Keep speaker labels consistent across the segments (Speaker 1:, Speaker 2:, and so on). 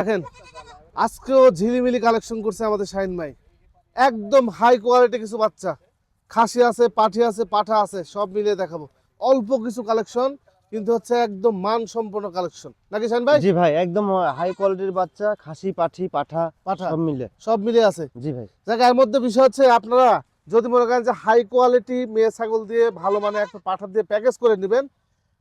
Speaker 1: দেখেন আজকেও ঝিলিমিলি কালেকশন করছে আমাদের শাহিন ভাই। একদম হাই কোয়ালিটি কিছু বাচ্চা। খাসি আছে পাঠি আছে পাঠা আছে সব মিলিয়ে দেখাবো। অল্প কিছু কালেকশন কিন্তু হচ্ছে একদম মান সম্পন্ন কালেকশন নাকি শাহিন ভাই?
Speaker 2: জি ভাই একদম হাই কোয়ালিটির বাচ্চা খাসি পাঠি পাঠা
Speaker 1: পাঠা।
Speaker 2: সব মিলে
Speaker 1: সব মিলে আছে।
Speaker 2: জি ভাই।
Speaker 1: দেখ এর মধ্যে বিষয় হচ্ছে আপনারা যদি মনে করেন যে হাই কোয়ালিটি মেয়ে ছাগল দিয়ে ভালো মানে একটা পাঠা দিয়ে প্যাকেজ করে নেবেন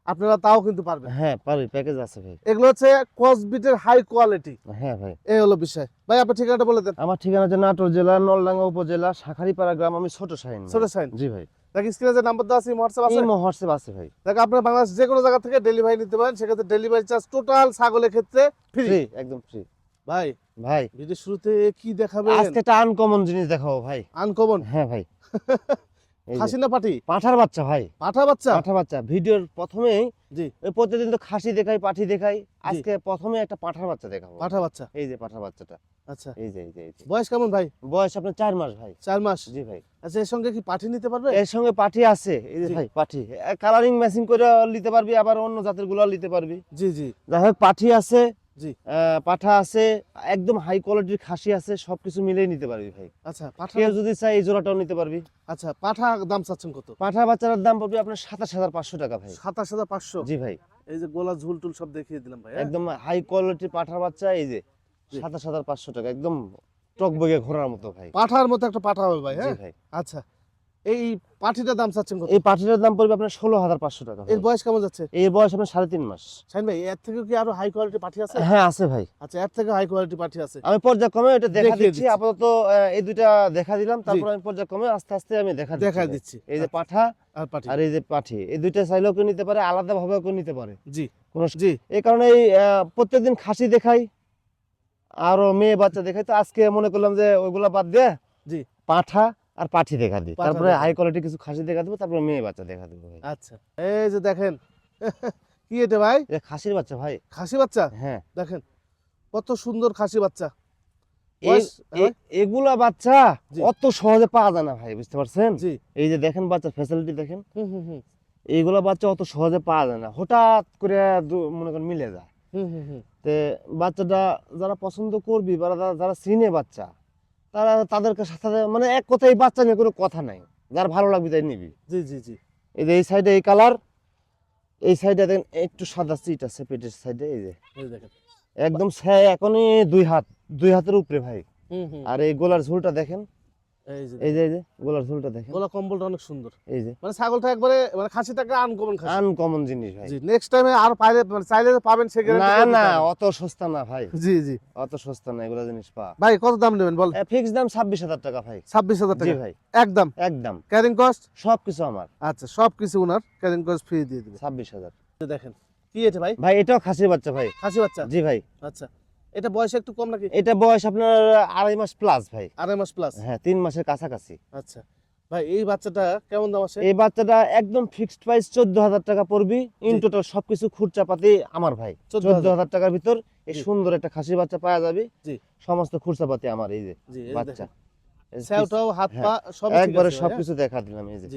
Speaker 1: আপনারা তাও কিন্তু পারবেন।
Speaker 2: হ্যাঁ পারি প্যাকেজ আছে ভাই।
Speaker 1: এগুলো হচ্ছে কসবিটের হাই কোয়ালিটি
Speaker 2: হ্যাঁ ভাই।
Speaker 1: এই হলো বিষয়। ভাই আপনার ঠিকানাটা বলে দেন।
Speaker 2: আমার ঠিকানা হচ্ছে নাটোর জেলা নলডাঙ্গা উপজেলা শাখারিপাড়া গ্রাম আমি ছোট সাইন
Speaker 1: ছোট সাইন
Speaker 2: জি ভাই।
Speaker 1: দেখ স্ক্রিনে যে নাম্বার দেওয়া আছে হোয়াটসঅ্যাপ আছে?
Speaker 2: এই হোয়াটসঅ্যাপ আছে ভাই।
Speaker 1: দেখ আপনারা বাংলাদেশ যে কোনো জায়গা থেকে ডেলিভারি নিতে পারেন। সেক্ষেত্রে ডেলিভারি চার্জ টোটাল ছাগলের ক্ষেত্রে ফ্রি
Speaker 2: একদম ফ্রি
Speaker 1: ভাই
Speaker 2: ভাই।
Speaker 1: ভিডিও শুরুতে কি দেখাবেন?
Speaker 2: আজকে একটা আনকমন জিনিস দেখাবো ভাই।
Speaker 1: আনকমন
Speaker 2: হ্যাঁ ভাই।
Speaker 1: খাসি না পাটি?
Speaker 2: পাঠার বাচ্চা ভাই।
Speaker 1: পাঠা বাচ্চা?
Speaker 2: পাঠা বাচ্চা। ভিডিওর প্রথমেই
Speaker 1: জি।
Speaker 2: ওই প্রতিদিন তো খাসি দেখাই পাঠি দেখাই। আজকে প্রথমে একটা পাঠার বাচ্চা দেখাবো।
Speaker 1: পাঠা বাচ্চা?
Speaker 2: এই যে পাঠার বাচ্চাটা।
Speaker 1: আচ্ছা।
Speaker 2: এই যে এই যে
Speaker 1: বয়স কেমন ভাই?
Speaker 2: বয়স আপনার চার মাস ভাই।
Speaker 1: চার মাস?
Speaker 2: জি ভাই।
Speaker 1: আচ্ছা এর সঙ্গে কি পাঠি নিতে পারবে?
Speaker 2: এর সঙ্গে পাঠি আছে। এই যে ভাই পাঠি। কালারিং ম্যাচিং করে নিতে পারবি আবার অন্য জাতেরগুলো নিতে পারবি।
Speaker 1: জি জি।
Speaker 2: যাই হোক পাঠি আছে।
Speaker 1: জি।
Speaker 2: পাঠা আছে একদম হাই কোয়ালিটির খাসি আছে সবকিছু মিলেই নিতে পারবি ভাই।
Speaker 1: আচ্ছা পাঠা
Speaker 2: কেউ যদি চাই এই জোড়াটাও নিতে পারবি।
Speaker 1: আচ্ছা পাঠা দাম চাচ্ছেন কত?
Speaker 2: পাঠা বাচ্চার দাম পড়বে আপনার সাতাশ হাজার পাঁচশো টাকা ভাই।
Speaker 1: সাতাশ হাজার পাঁচশো?
Speaker 2: জি ভাই।
Speaker 1: এই যে গোলা ঝুল টুল সব দেখিয়ে দিলাম ভাই হ্যাঁ?
Speaker 2: একদম হাই কোয়ালিটির পাঠার বাচ্চা এই যে সাতাশ হাজার পাঁচশো টাকা একদম টক টকবগে ঘোরার মতো ভাই।
Speaker 1: পাঠার মতো একটা পাঠা হবে ভাই হ্যাঁ?
Speaker 2: ভাই।
Speaker 1: আচ্ছা এই পাঠিটার দাম চাচ্ছেন কত?
Speaker 2: এই পাঠিটার দাম পড়বে আপনার ষোলো হাজার পাঁচশো টাকা।
Speaker 1: এর বয়স কেমন যাচ্ছে?
Speaker 2: এই বয়স আপনার সাড়ে তিন মাস।
Speaker 1: শাহিন ভাই এর থেকে কি আরও হাই কোয়ালিটি পাঠি আছে?
Speaker 2: হ্যাঁ আছে ভাই।
Speaker 1: আচ্ছা এর থেকে হাই কোয়ালিটি পাঠি আছে।
Speaker 2: আমি পর্যায়ক্রমে এটা দেখা দিচ্ছি। আপাতত এই দুইটা দেখা দিলাম। তারপর আমি পর্যায়ক্রমে আস্তে আস্তে আমি দেখা
Speaker 1: দেখা দিচ্ছি।
Speaker 2: এই যে পাঠা
Speaker 1: আর পাঠি।
Speaker 2: আর এই যে পাঠি এই দুইটা চাইলেও কেউ নিতে পারে আলাদা ভাবেও কেউ নিতে পারে।
Speaker 1: জি।
Speaker 2: কোনো
Speaker 1: জি।
Speaker 2: এই কারণে এই প্রত্যেকদিন খাসি দেখাই আরও মেয়ে বাচ্চা দেখাই। তো আজকে মনে করলাম যে ওইগুলা বাদ দিয়ে
Speaker 1: জি।
Speaker 2: পাঠা আর পাঠি দেখা দিই। তারপরে হাই কোয়ালিটি কিছু খাসি দেখা দেবো তারপরে মেয়ে বাচ্চা দেখা দেবো ভাই।
Speaker 1: আচ্ছা। এই যে দেখেন কি এটা ভাই?
Speaker 2: খাসির বাচ্চা ভাই।
Speaker 1: খাসি বাচ্চা?
Speaker 2: হ্যাঁ।
Speaker 1: দেখেন কত সুন্দর খাসি বাচ্চা। হ্যাঁ?
Speaker 2: এগুলা বাচ্চা অত সহজে পাওয়া যায় না ভাই বুঝতে পারছেন? এই যে দেখেন বাচ্চা ফ্যাসিলিটি দেখেন। এইগুলা বাচ্চা অত সহজে পাওয়া যায় না। হঠাৎ করে মনে করেন মিলে যায়। তে বাচ্চাটা যারা পছন্দ করবি বা যারা- যারা চিনে বাচ্চা তারা তাদের সাথে মানে এক কথাই বাচ্চা নিয়ে কোনো কথা নাই। যার ভালো লাগবে তাই নিবি।
Speaker 1: জি জি জি।
Speaker 2: এই যে এই সাইডে এই কালার এই সাইডে দেখেন একটু সাদা সিট আছে পেটের সাইডে এই যে। একদম সে এখনই দুই হাত দুই হাতের উপরে ভাই। আর এই গোলার ঝুলটা দেখেন
Speaker 1: এই যে
Speaker 2: এই যে গোলার ঝুলটা দেখেন।
Speaker 1: গলা কম্বলটা অনেক সুন্দর।
Speaker 2: এই যে।
Speaker 1: মানে ছাগলটা একবারে মানে খাসিটা একটা আনকমন খাসি।
Speaker 2: আনকমন জিনিস ভাই।
Speaker 1: জি নেক্সট টাইমে আর পাইলে মানে চাইলে পাবেন সে
Speaker 2: না না অত সস্তা না ভাই।
Speaker 1: জি জি।
Speaker 2: অত সস্তা না এগুলা জিনিস পা।
Speaker 1: ভাই কত দাম নেবেন বল?
Speaker 2: ফিক্স দাম ছাব্বিশ হাজার টাকা ভাই।
Speaker 1: ছাব্বিশ হাজার
Speaker 2: জি
Speaker 1: টাকা।
Speaker 2: ভাই।
Speaker 1: একদম।
Speaker 2: একদম।
Speaker 1: ক্যারিং কস্ট
Speaker 2: সবকিছু আমার।
Speaker 1: আচ্ছা সব কিছু ওনার ক্যারিং কস্ট ফ্রি দিয়ে দিবে।
Speaker 2: ছাব্বিশ হাজার।
Speaker 1: দেখেন কি এটা ভাই?
Speaker 2: ভাই এটাও খাসির বাচ্চা ভাই।
Speaker 1: খাসি বাচ্চা?
Speaker 2: জি ভাই।
Speaker 1: আচ্ছা। এটা বয়স একটু কম নাকি?
Speaker 2: এটা বয়স আপনার আড়াই মাস প্লাস ভাই।
Speaker 1: আড়াই মাস প্লাস
Speaker 2: হ্যাঁ তিন মাসের কাছাকাছি।
Speaker 1: আচ্ছা। ভাই এই বাচ্চাটা কেমন দাম আছে?
Speaker 2: এই বাচ্চাটা একদম ফিক্সড প্রাইস চোদ্দ হাজার টাকা পড়বি। ইন টোটাল সবকিছু খুরচাপাতি আমার ভাই। চোদ্দ হাজার। টাকার ভিতর এই সুন্দর একটা খাসি বাচ্চা পাওয়া যাবে। সমস্ত খুরচাপাতি আমার এই যে বাচ্চা।
Speaker 1: দেখেন। হাত
Speaker 2: হ্যাঁ,
Speaker 1: পা সব
Speaker 2: একবারে সবকিছু দেখা দিলাম এই যে।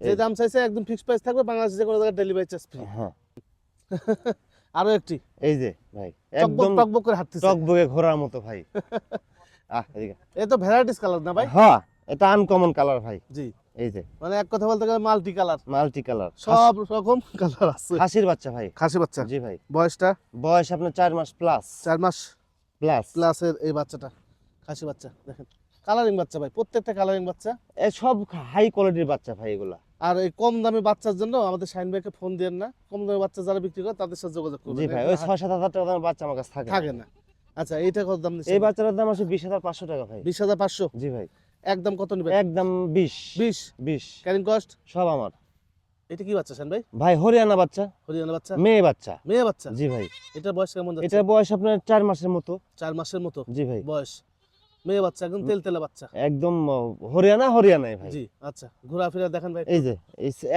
Speaker 1: যে দাম চাইছে একদম ফিক্সড প্রাইস থাকবে বাংলাদেশে যে কোনো জায়গায় ডেলিভারি চার্জ ফ্রি
Speaker 2: হ্যাঁ।
Speaker 1: আরও একটি।
Speaker 2: এই যে ভাই একদম
Speaker 1: টকবক করে হাঁটতেছে
Speaker 2: টকবগে ঘোরার মতো ভাই। আহ এদিকে।
Speaker 1: এ তো ভ্যারাইটিস কালার না ভাই?
Speaker 2: হ্যাঁ এটা আনকমন কালার ভাই।
Speaker 1: জি।
Speaker 2: এই যে।
Speaker 1: মানে এক কথা বলতে গেলে মাল্টি কালার
Speaker 2: মাল্টি কালার
Speaker 1: সব রকম কালার আছে।
Speaker 2: খাসির বাচ্চা ভাই।
Speaker 1: খাসি বাচ্চা।
Speaker 2: জি ভাই।
Speaker 1: বয়সটা?
Speaker 2: বয়স আপনার চার মাস প্লাস
Speaker 1: চার মাস?
Speaker 2: প্লাস
Speaker 1: প্লাসের এই বাচ্চাটা খাসি বাচ্চা দেখেন। কালারিং বাচ্চা ভাই প্রত্যেকটা কালারিং বাচ্চা।
Speaker 2: সব হাই কোয়ালিটির বাচ্চা ভাই এগুলা।
Speaker 1: আর এই কম দামি বাচ্চার জন্য আমাদের শাইন ভাইকে ফোন দেন না। কম দামি বাচ্চা যারা বিক্রি করে তাদের সাথে যোগাযোগ করবেন
Speaker 2: জি ভাই ওই ছয় সাত হাজার টাকা দামের বাচ্চা আমার কাছে থাকে। না।
Speaker 1: থাকে না। আচ্ছা এইটা কত দাম নিচ্ছে
Speaker 2: এই বাচ্চাটার দাম আছে বিশ হাজার পাঁচশো টাকা ভাই।
Speaker 1: বিশ হাজার পাঁচশো?
Speaker 2: জি ভাই।
Speaker 1: একদম কত নেবেন?
Speaker 2: একদম বিশ।
Speaker 1: বিশ?
Speaker 2: বিশ।
Speaker 1: ক্যারিং কস্ট
Speaker 2: সব আমার।
Speaker 1: এটা কি বাচ্চা শাইন ভাই?
Speaker 2: ভাই হরিয়ানা বাচ্চা।
Speaker 1: হরিয়ানা বাচ্চা?
Speaker 2: মেয়ে বাচ্চা।
Speaker 1: মেয়ে বাচ্চা?
Speaker 2: জি ভাই।
Speaker 1: এটা বয়স কেমন যাচ্ছে?
Speaker 2: এটার বয়স আপনার চার মাসের মতো।
Speaker 1: চার মাসের মতো?
Speaker 2: জি ভাই।
Speaker 1: বয়স? মেয়ে বাচ্চা একদম তেল তেলে বাচ্চা।
Speaker 2: একদম হরিয়ানা হরিয়ানায় ভাই।
Speaker 1: জি আচ্ছা ঘোরাফেরা দেখেন ভাই।
Speaker 2: এই যে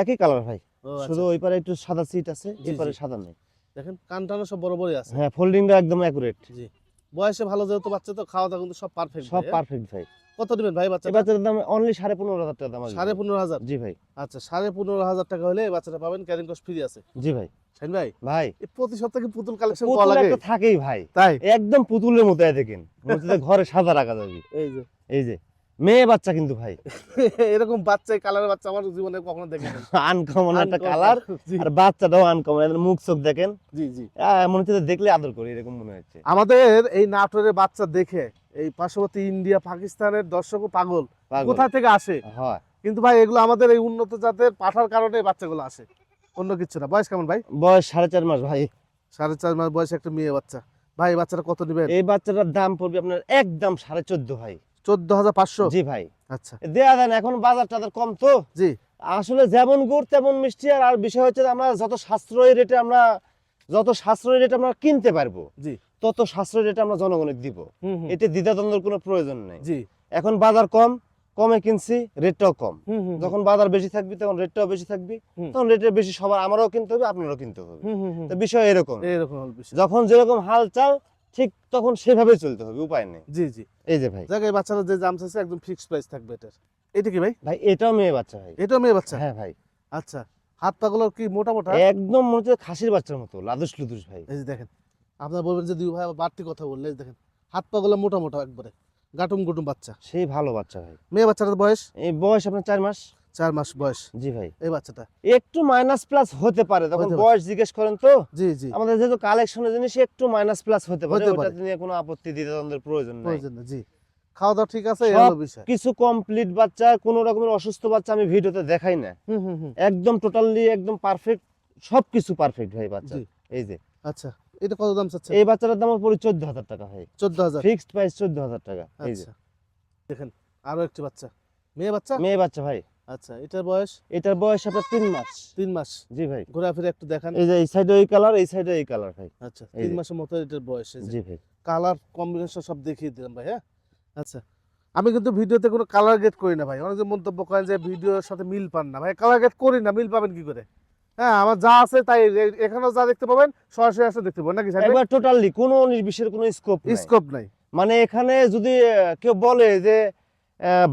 Speaker 2: একই কালার ভাই।
Speaker 1: আচ্ছা।
Speaker 2: শুধু ওই পারে একটু সাদা সিট আছে এই পারে সাদা নেই।
Speaker 1: দেখেন কান টানো সব বড় বড়ই আছে।
Speaker 2: হ্যাঁ ফোল্ডিংটা একদম অ্যাকুরেট
Speaker 1: জি। বয়সে ভালো যেহেতু বাচ্চা তো খাওয়া দাওয়া কিন্তু সব পারফেক্ট
Speaker 2: সব পারফেক্ট ভাই।
Speaker 1: কত দিবেন ভাই বাচ্চা
Speaker 2: এই বাচ্চাটার দাম অনলি সাড়ে পনেরো হাজার টাকা দাম
Speaker 1: সাড়ে পনেরো হাজার?
Speaker 2: জি ভাই।
Speaker 1: আচ্ছা সাড়ে পনেরো হাজার টাকা হলে বাচ্চাটা পাবেন ক্যারিং কস্ট ফ্রি আছে।
Speaker 2: জি ভাই।
Speaker 1: শাহিন ভাই
Speaker 2: ভাই।
Speaker 1: প্রতি সপ্তাহে পুতুল কালেকশন করা লাগে?
Speaker 2: একটা থাকেই ভাই।
Speaker 1: তাই?
Speaker 2: একদম পুতুলের মতো দেখেন। হচ্ছে যে ঘরে সাদা রাখা যাবে
Speaker 1: এই যে।
Speaker 2: এই যে। মেয়ে বাচ্চা কিন্তু ভাই।
Speaker 1: এরকম বাচ্চা কালারের বাচ্চা আমার জীবনে কখনো দেখিনি
Speaker 2: আনকমন একটা কালার আর বাচ্চাটাও আনকমন এদের মুখ চোখ দেখেন।
Speaker 1: জি জি।
Speaker 2: মনে হচ্ছে দেখলে আদর করি এরকম মনে হচ্ছে।
Speaker 1: আমাদের এই নাটোরের বাচ্চা দেখে এই পার্শ্ববর্তী ইন্ডিয়া পাকিস্তানের দর্শক পাগল।
Speaker 2: পাগল।
Speaker 1: কোথা থেকে আসে? কিন্তু ভাই এগুলো আমাদের এই উন্নত জাতের পাঠার কারণে বাচ্চাগুলো আসে। অন্য কিছু না। বয়স কেমন ভাই?
Speaker 2: বয়স সাড়ে চার মাস ভাই।
Speaker 1: সাড়ে চার মাস বয়সে একটা মেয়ে বাচ্চা। ভাই বাচ্চাটা কত নেবেন?
Speaker 2: এই বাচ্চাটার দাম পড়বে আপনার একদম সাড়ে চোদ্দ ভাই।
Speaker 1: চোদ্দ হাজার পাঁচশো?
Speaker 2: জি ভাই।
Speaker 1: আচ্ছা।
Speaker 2: দেয়া দেন এখন বাজার টাজার কম তো।
Speaker 1: জি।
Speaker 2: আসলে যেমন গুড় তেমন মিষ্টি আর আর বিষয় হচ্ছে আমরা যত সাশ্রয়ী রেটে আমরা যত সাশ্রয়ী রেটে আমরা কিনতে পারব
Speaker 1: জি।
Speaker 2: তত সাশ্রয়ী রেটে আমরা জনগণের দিব। এতে দ্বিধাদ্বন্দ্বের কোনো প্রয়োজন নেই।
Speaker 1: জি।
Speaker 2: এখন বাজার কম কমে কিনছি রেটটাও কম। যখন বাজার বেশি থাকবে তখন রেটটাও বেশি থাকবে তখন রেটের বেশি সবার আমারও কিনতে হবে আপনারও কিনতে হবে। তো বিষয় এরকম।
Speaker 1: বিষয়।
Speaker 2: যখন যেরকম হাল চাল ঠিক তখন সেভাবে চলতে হবে উপায় নেই।
Speaker 1: জি জি।
Speaker 2: এই যে ভাই।
Speaker 1: যাক এই বাচ্চাটা যে দাম চাইছে একদম ফিক্সড প্রাইস থাকবে এটার। এটা কি ভাই?
Speaker 2: ভাই এটাও মেয়ে বাচ্চা ভাই।
Speaker 1: এটাও মেয়ে বাচ্চা?
Speaker 2: হ্যাঁ ভাই।
Speaker 1: আচ্ছা হাত পাগুলো কি মোটা মোটা?
Speaker 2: একদম মনে হচ্ছে খাসির বাচ্চার মতো লাদুস লুদুস ভাই।
Speaker 1: এই যে দেখেন আপনারা বলবেন যে দুই ভাই বাড়তি কথা বললে দেখেন হাত পাগুলো মোটা মোটা একবারে। গাটুম গুটুম বাচ্চা।
Speaker 2: সেই ভালো বাচ্চা ভাই।
Speaker 1: মেয়ে বাচ্চাটার বয়স?
Speaker 2: এই বয়স আপনার চার মাস?
Speaker 1: চার মাস বয়স।
Speaker 2: জি ভাই।
Speaker 1: এই বাচ্চাটা।
Speaker 2: একটু মাইনাস প্লাস হতে পারে তখন বয়স জিজ্ঞেস করেন তো।
Speaker 1: জি জি।
Speaker 2: আমাদের যেহেতু কালেকশনের জিনিস একটু মাইনাস প্লাস হতে পারে। ওটাতে নিয়ে কোনো আপত্তি দিতে দ্বিধাদ্বন্দ্বের প্রয়োজন নাই।
Speaker 1: প্রয়োজন নেই, জি। খাওয়া দাওয়া ঠিক আছে
Speaker 2: কিছু কমপ্লিট বাচ্চা কোনো রকমের অসুস্থ বাচ্চা আমি ভিডিওতে দেখাই না।
Speaker 1: হুম হুম হুম।
Speaker 2: একদম টোটালি একদম পারফেক্ট সবকিছু পারফেক্ট ভাই বাচ্চা। এই যে।
Speaker 1: আচ্ছা। এটা কত দাম চাচ্ছে
Speaker 2: এই বাচ্চাটার দাম পড়ে চোদ্দ হাজার টাকা ভাই।
Speaker 1: চোদ্দ হাজার
Speaker 2: ফিক্সড প্রাইস চোদ্দ হাজার টাকা এই যে।
Speaker 1: আচ্ছা। দেখেন আরও একটি বাচ্চা। মেয়ে বাচ্চা?
Speaker 2: মেয়ে বাচ্চা ভাই।
Speaker 1: আচ্ছা এটার বয়স?
Speaker 2: এটার বয়স আপনার তিন মাস।
Speaker 1: তিন মাস।
Speaker 2: জি ভাই।
Speaker 1: ঘোরাফেরা একটু দেখান।
Speaker 2: এই যে এই সাইডে এই কালার এই সাইডে এই কালার ভাই।
Speaker 1: আচ্ছা তিন মাসের মতো এটার বয়স
Speaker 2: জি ভাই।
Speaker 1: কালার কম্বিনেশন সব দেখিয়ে দিলাম ভাই হ্যাঁ? আচ্ছা। আমি কিন্তু ভিডিওতে কোনো কালার গেট করি না ভাই। অনেকে মন্তব্য করেন যে ভিডিওর সাথে মিল পান না। ভাই কালার গেট করি না মিল পাবেন কি করে? হ্যাঁ আমার যা আছে তাই এখানেও যা দেখতে পাবেন সরাসরি আসলে দেখতে পাবেন। নাকি
Speaker 2: একবার টোটালি কোনো নির্বিশের কোনো স্কোপ
Speaker 1: স্কোপ নাই।
Speaker 2: মানে এখানে যদি কেউ বলে যে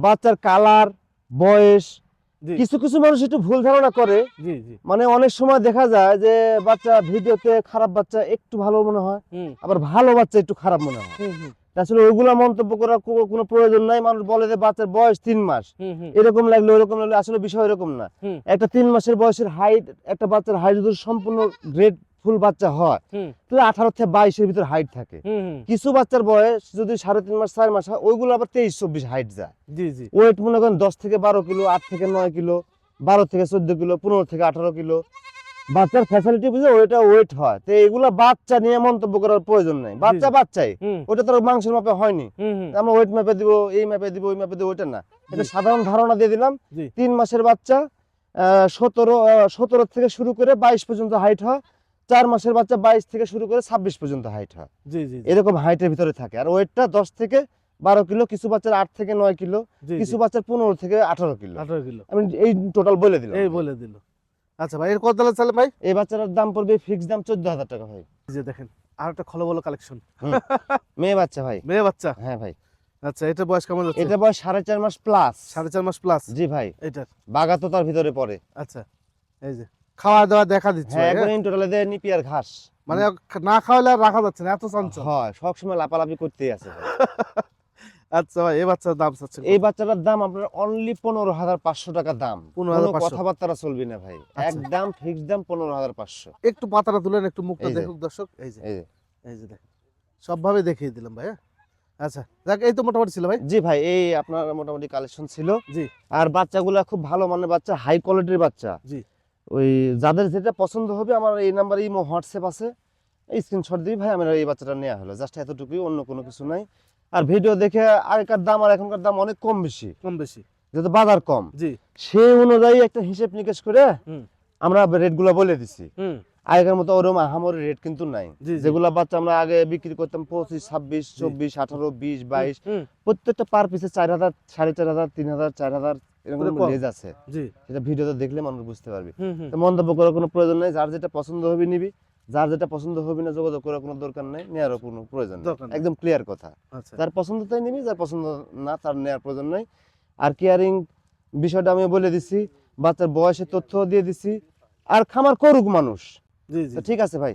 Speaker 2: বাচ্চার কালার বয়স কিছু কিছু মানুষ একটু ভুল ধারণা করে। মানে অনেক সময় দেখা যায় যে বাচ্চা ভিডিওতে খারাপ বাচ্চা একটু ভালো মনে হয় আবার ভালো বাচ্চা একটু খারাপ মনে হয়। আসলে ওইগুলা মন্তব্য করার কোনো প্রয়োজন নাই। মানুষ বলে যে বাচ্চার বয়স তিন মাস। এরকম লাগল ওরকম লাগল আসলে বিষয় এরকম না। একটা তিন মাসের বয়সের হাইট একটা বাচ্চার হাইট যদি সম্পূর্ণ গ্রেড ফুল বাচ্চা হয় তাহলে আঠারো থেকে বাইশের ভিতরে হাইট থাকে। কিছু বাচ্চার বয়স যদি সাড়ে তিন মাস চার মাস হয় ওইগুলো আবার তেইশ চব্বিশ হাইট যায়।
Speaker 1: জি জি।
Speaker 2: ওয়েট মনে করেন দশ থেকে বারো কিলো আট থেকে নয় কিলো বারো থেকে চোদ্দ কিলো পনেরো থেকে আঠারো কিলো বাচ্চার ফ্যাসিলিটি বুঝে ওইটা ওয়েট হয়। তো এগুলা বাচ্চা নিয়ে মন্তব্য করার প্রয়োজন নাই। বাচ্চা বাচ্চাই। ওটা তো মাংসের মাপে হয়নি। আমরা ওয়েট ম্যাপে দিব এই ম্যাপে দিব ওই ম্যাপে দিব ওইটা না। এটা সাধারণ ধারণা দিয়ে দিলাম। তিন মাসের বাচ্চা সতেরো সতেরো থেকে শুরু করে বাইশ পর্যন্ত হাইট হয়। চার মাসের বাচ্চা বাইশ থেকে শুরু করে ছাব্বিশ পর্যন্ত হাইট হয়। এরকম হাইটের ভিতরে থাকে। আর ওয়েটটা দশ থেকে বারো কিলো কিছু বাচ্চার আট থেকে নয় কিলো কিছু বাচ্চার পনেরো থেকে আঠারো কিলো।
Speaker 1: আঠারো কিলো।
Speaker 2: আমি এই টোটাল বলে দিলাম।
Speaker 1: এই বলে দিল। আচ্ছা ভাই এর কত দাম চালে ভাই?
Speaker 2: এই বাচ্চাটার দাম পড়বে ফিক্স দাম চোদ্দ হাজার টাকা ভাই।
Speaker 1: এই যে দেখেন আর একটা খলো বলো কালেকশন
Speaker 2: মেয়ে বাচ্চা ভাই।
Speaker 1: মেয়ে বাচ্চা?
Speaker 2: হ্যাঁ ভাই।
Speaker 1: আচ্ছা এটা বয়স কেমন যাচ্ছে?
Speaker 2: এটা বয়স সাড়ে চার মাস প্লাস
Speaker 1: সাড়ে চার মাস প্লাস
Speaker 2: জি ভাই।
Speaker 1: এটা
Speaker 2: বাগা তো তার ভিতরে পড়ে।
Speaker 1: আচ্ছা এই যে খাওয়া দাওয়া দেখা দিচ্ছে
Speaker 2: হ্যাঁ
Speaker 1: ভাই,
Speaker 2: একবার
Speaker 1: হ্যাঁ?
Speaker 2: টোটালে দেয় নিপিয়ার ঘাস।
Speaker 1: মানে না খাওয়ালে আর রাখা যাচ্ছে না এত চঞ্চল
Speaker 2: হয় সবসময় লাপালাপি করতেই আছে ভাই।
Speaker 1: আচ্ছা ভাই এই বাচ্চার দাম চাচ্ছে
Speaker 2: এই বাচ্চাটার দাম আপনার অনলি পনেরো হাজার পাঁচশো টাকা দাম। কোনো কথাবার্তা চলবি না ভাই। একদম ফিক্স দাম পনেরো হাজার পাঁচশো।
Speaker 1: একটু পাতাটা তুলেন একটু মুখটা দেখুক দর্শক। এই যে।
Speaker 2: এই যে।
Speaker 1: দেখেন। সবভাবে দেখিয়ে দিলাম ভাই? আচ্ছা যাক এই তো মোটামুটি ছিল ভাই।
Speaker 2: জি ভাই এই আপনার মোটামুটি কালেকশন ছিল।
Speaker 1: জি।
Speaker 2: আর বাচ্চাগুলো খুব ভালো মানের বাচ্চা হাই কোয়ালিটির বাচ্চা।
Speaker 1: জি।
Speaker 2: ওই যাদের যেটা পছন্দ হবে আমার এই নাম্বারে ইমো হোয়াটসঅ্যাপ আছে। এই স্ক্রিনশট দিই ভাই আমার এই বাচ্চাটা নেওয়া হলো। জাস্ট এতটুকুই অন্য কোনো কিছু নাই। আর ভিডিও দেখে আগেকার দাম আর এখনকার দাম অনেক কম বেশি।
Speaker 1: কম বেশি
Speaker 2: যেহেতু বাজার কম
Speaker 1: জি।
Speaker 2: সেই অনুযায়ী একটা হিসেব নিকেশ করে
Speaker 1: হুম।
Speaker 2: আমরা রেটগুলো বলে দিছি।
Speaker 1: হুম।
Speaker 2: আগেকার মতো ওরকম আহামরি রেট কিন্তু নাই।
Speaker 1: জি, জি।
Speaker 2: যেগুলা বাচ্চা আমরা আগে বিক্রি করতাম পঁচিশ ছাব্বিশ চব্বিশ আঠারো বিশ বাইশ
Speaker 1: হুম।
Speaker 2: প্রত্যেকটা পার পিসে চার হাজার সাড়ে চার হাজার তিন হাজার চার হাজার এরকম। রেজ আছে।
Speaker 1: জি।
Speaker 2: সেটা ভিডিওতে দেখলে মানুষ বুঝতে পারবে।
Speaker 1: হুম হুম।
Speaker 2: তো মন্তব্য করার কোনো প্রয়োজন নেই। যার যেটা পছন্দ হবে নিবি। যার যেটা পছন্দ হবে না যোগাযোগ করার কোনো দরকার নেই নেওয়ারও কোনো প্রয়োজন নেই। একদম ক্লিয়ার কথা।
Speaker 1: আচ্ছা।
Speaker 2: যার পছন্দ তাই নিবি যার পছন্দ না তার নেওয়ার প্রয়োজন নাই। আর কেয়ারিং বিষয়টা আমি বলে দিছি বাচ্চার বয়সের তথ্য দিয়ে দিছি। আর খামার করুক মানুষ। ঠিক আছে ভাই।